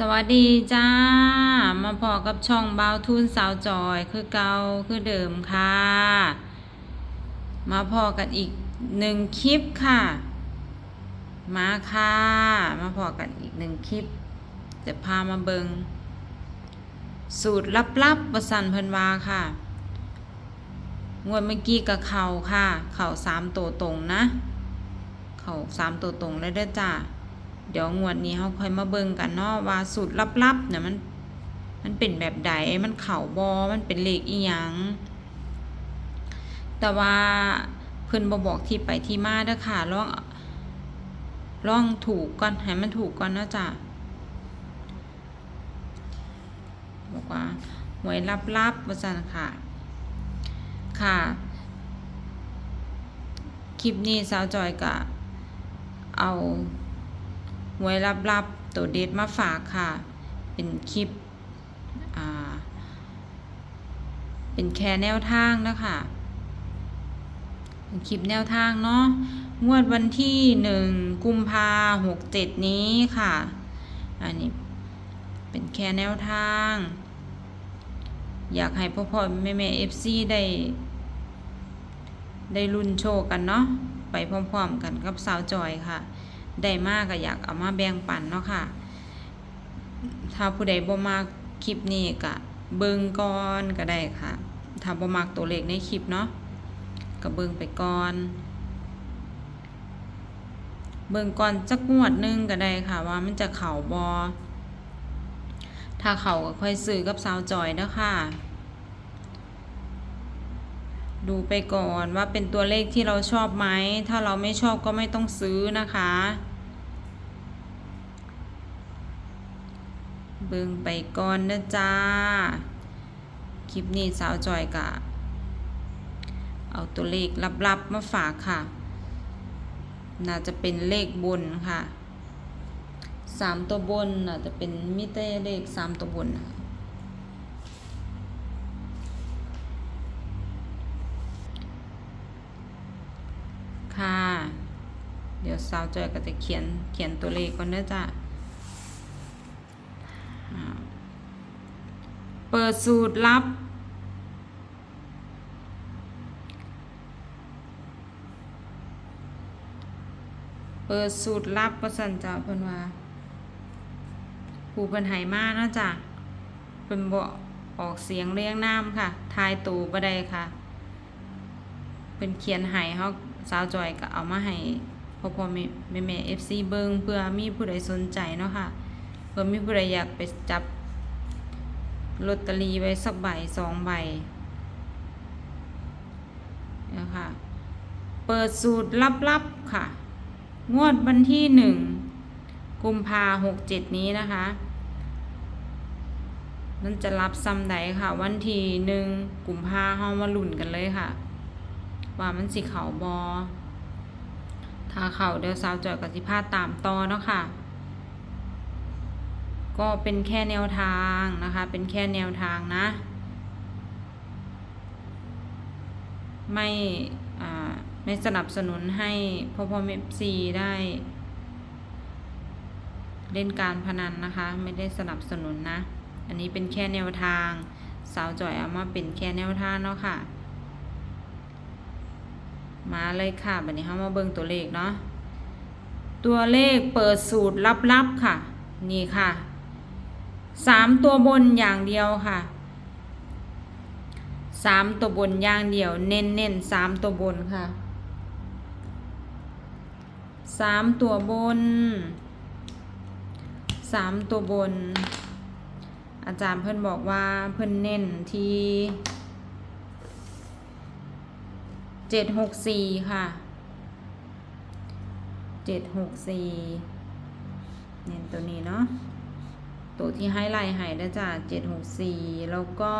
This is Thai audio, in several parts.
สวัสดีจ้า มาพอกับช่องเบาทุนสาวจอย คือเกาคือเดิมค่ะ มาพอกันอีกหนึ่งคลิปค่ะ มาค่ะ มาพอกันอีกหนึ่งคลิปจะพามาเบิง สูตรลับๆประสันเพินวาค่ะ งวดเมื่อกี้กับเข่าค่ะ เข่าสามตัวตรงนะ เข่าสามตัวตรงเลยเด้อจ้า เดี๋ยวงวดนี้เขาค่อยมาเบิ่งกันเนาะว่าสูตรลับๆเนี่ยมัน มันเป็นแบบใดมันเข่าบอมันเป็นเลขอีหยังแต่ว่าเพิ่นบ่บอกที่ไปที่มาเด้อค่ะลองลองถูกก่อนให้มันถูกก่อนนะจ้ะบอกว่าหวยลับๆว่าซั่นค่ะ ค่ะ คลิปนี้สาวจอยก็เอา หวยลับๆตัวเด็ดมาฝากค่ะ เป็นคลิปเป็นแค่แนวทางนะคะเป็นคลิปแนวทางเนาะงวดวันที่หนึ่งกุมภาหกเจ็ดนี้ค่ะ อันนี้เป็นแค่แนวทาง อยากให้พ่อพ่อแม่แม่เอฟซีได้ ได้รุ่นโชกันเนาะไปพร้อมๆกันกับสาวจอยค่ะ ได้มากก็อยากเอามาแบ่งปันเนาะค่ะ ถ้าผู้ใดบ่มากคลิปนี้ก็เบิ่งก่อนก็ได้ค่ะ ถ้าบ่มักตัวเลขในคลิปเนาะก็เบิ่งไปก่อน เบิ่งก่อนจักงวดหนึงก็ได้ค่ะ ว่ามันจะเข้าบ่ถ้าเข้าก็ค่อยซื้อกับสาวจอยเนาะค่ะ ดูไปก่อนว่าเป็นตัวเลขที่เราชอบไหม ถ้าเราไม่ชอบก็ไม่ต้องซื้อนะคะ เบิ่งไปก่อนนะจ้า คลิปนี้สาวจอยกะ เอาตัวเลขลับๆมาฝากค่ะ น่าจะเป็นเลขบนค่ะสามตัวบนน่าจะเป็นมิเตเลขสามตัวบนค่ะค่ะ เดี๋ยวสาวจอยก็จะเขียนเขียนตัวเลขก่อนเด้อจ้ะอ่า เปิดสูตรลับ เปิดสูตรลับประสันจาเพิ่นว่าผู้เพิ่นไหมาเนะจ้ะเพิ่นบ่ออกเสียงเรียงน้ำค่ะ ทายตูบ่ได้ค่ะ เป็นเขียนให้เขาสาวจอยก็เอามาให้พ่อพ่อแม่แม่แม่เอฟซีเบิงเพื่อมีผู้ใดสนใจเนาะค่ะ เพื่อมีผู้ใดอยากไปจับ ลอตเตอรี่ไว้สักใบสองใบนะคะเปิดสูตรลับๆค่ะ งวดวันที่หนึ่งกุมภาหกเจ็ดนี้นะคะนั่นจะรับซ้ำใดค่ะ วันที่หนึ่งกุมภาเฮามาลุ่นกันเลยค่ะ ว่ามันสิเขาบอถ้าเขาเดี๋ยวสาวจอยกับสิพาตามต่อเนาะค่ะ ก็เป็นแค่แนวทางนะคะ เป็นแค่แนวทางนะ ไม่ไม่สนับสนุนให้พ่อพ่อเมฟซีได้ เล่นการพนันนะคะ ไม่ได้สนับสนุนนะ อันนี้เป็นแค่แนวทาง สาวจอยเอามาเป็นแค่แนวทางเนาะค่ะ มาเลยค่ะบัดนี้เรามาเบิ่งตัวเลขเนาะตัวเลขเปิดสูตรลับๆค่ะ นี่ค่ะ สามตัวบนอย่างเดียวค่ะสามตัวบนอย่างเดียว เน้นเน้นสามตัวบนค่ะสามตัวบนสามตัวบน อาจารย์เพิ่นบอกว่าเพิ่นเน้นที่เจ็ดหกสี่ค่ะเจ็ดหกสี่เน้นตัวนี้เนาะ ตัวที่ให้ไลท์ให้นะจ้ะเจ็ดหกสี่แล้วก็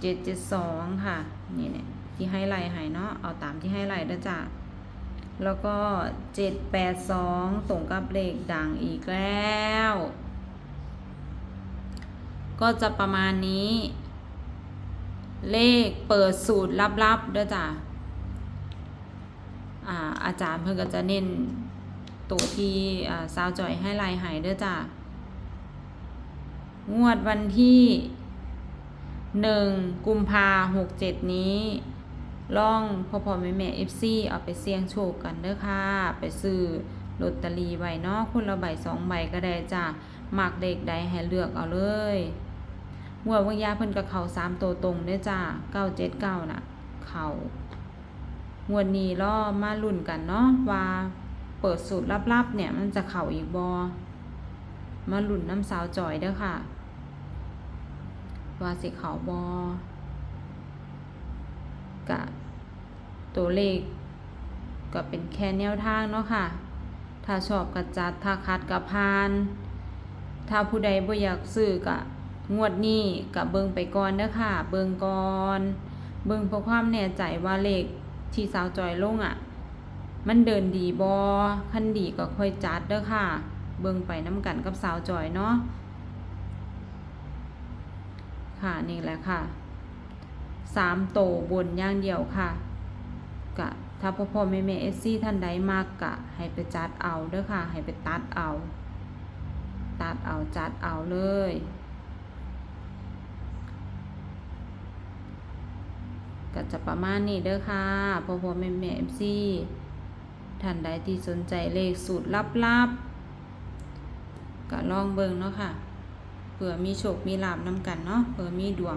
เจ็ดเจ็ดสองค่ะ นี่เนี่ยที่ให้ไลท์ให้เนาะ เอาตามที่ให้ไลท์นะจ้ะแล้วก็เจ็ดแปดสองตรงกับเลขดังอีกแล้ว ก็จะประมาณนี้ เลขเปิดสูตรลับๆเด้อจ้ะอ่าอาจารย์เพิ่นก็จะเน้นตัวที่อ่าสาวจอยให้ลายหายเด้อจ้ะ งวดวันที่หนึ่งกุมภาหกเจ็ดนี้ล่องพ่อพ่อแม่แม่เอฟซีเอาไปเสี่ยงโชคกันเด้อค่ะ ไปซื้อลอตเตอรี่ไว้เนาะคนละใบสองใบก็ได้จ้ามักเด็กใดให้เลือกเอาเลยงวดวังยาเพิ่นกับเขาสามตัวตรงเด้อจ้าเก้าเจ็ดเก้าน่ะ เขางวดนี้ล่อมาลุ่นกันเนาะว่าเปิดสูตรลับๆเนี่ยมันจะเข่าอีกบอ มาหลุ่นน้ำสาวจอยเด้อค่ะ ว่าสิเขาบอกะตัวเลข ก็เป็นแค่แนวทางเนาะค่ะ ถ้าชอบกัจัด ถ้าคัดกับพาน ถ้าผู้ใดบ่อยากซื้อกะงวดนี้กับเบิงไปก่อนเด้อค่ะ เบิงก่อน เบิงเพื่อความแน่ใจว่าเลขที่สาวจอยลงอะ่ะ มันเดินดีบอคันดีก็ค่อยจัดเด้อค่ะ เบิงไปน้ำกันกับสาวจอยเนาะค่ะนี่แหละค่ะสามโตบนอย่างเดียวค่ะกะถ้าพ่อพ่อแม่แม่เอสซี่ท่านใดมากกะ ให้ไปจัดเอาเด้อค่ะ ให้ไปตัดเอา ตัดเอาจัดเอาเลยก็จะประมาณนี้เด้อค่ะพ่อพ่อแม่แม่เอฟซีท่านใดที่สนใจเลขสูตรลับๆ ก็ลองเบิ่งเนาะค่ะเผื่อมีโชคมีลาบนำกันเนาะเผื่อมีดวง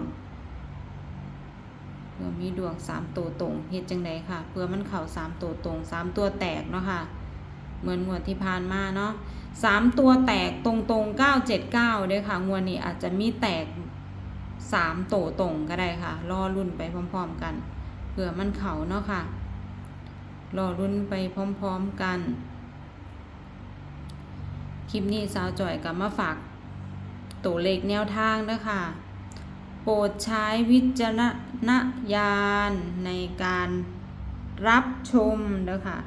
เผื่อมีดวงสามตัวตรงเฮ็ดจังไดค่ะเผื่อมันเข่าสามตัวตรงสามตัวแตกเนาะค่ะ เหมือนงวดที่ผ่านมาเนาะสามตัวแตกตรงตรงเก้าเจ็ดเก้าด้วยค่ะงวดนี้อาจจะมีแตกสามโตตรงก็ได้ค่ะ รอรุ่นไปพร้อมๆกันเผื่อมันเข่าเนาะค่ะ รอรุ่นไปพร้อมๆกัน คลิปนี้สาวจ่อยกับมาฝากตัวเลขแนวทางนะคะโปรดใช้วิจารณญาณในการรับชมเด้อค่ะ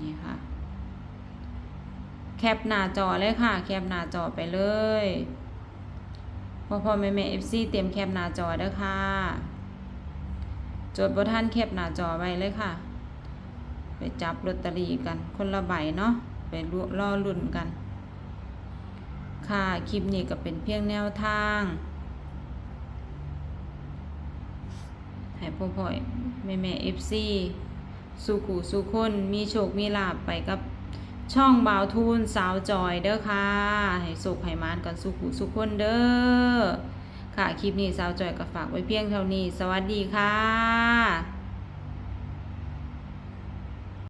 นี่ค่ะ แคปหน้าจอเลยค่ะ แคปหน้าจอไปเลยพ่อพ่อแม่แม่เอฟซีเตรียมแคปหน้าจอเด้อค่ะ จดบท่านแคปหน้าจอไว้เลยค่ะ ไปจับลอตเตอรี่กัน คนละใบเนาะไปรอลุ่นกัน ค่ะ คลิปนี้ก็เป็นเพียงแนวทางให้พ่อพ่อแม่แม่เอฟซีสู่ขู่สู่คนมีโชค มีลาบไปกับช่องบ่าวทูนสาวจอยเด้อค่ะ ให้สุขให้มานกันสู่ขู่สู่คนเด้อ ค่ะ คลิปนี้สาวจอยก็ฝากไว้เพียงเท่านี้ สวัสดีค่ะ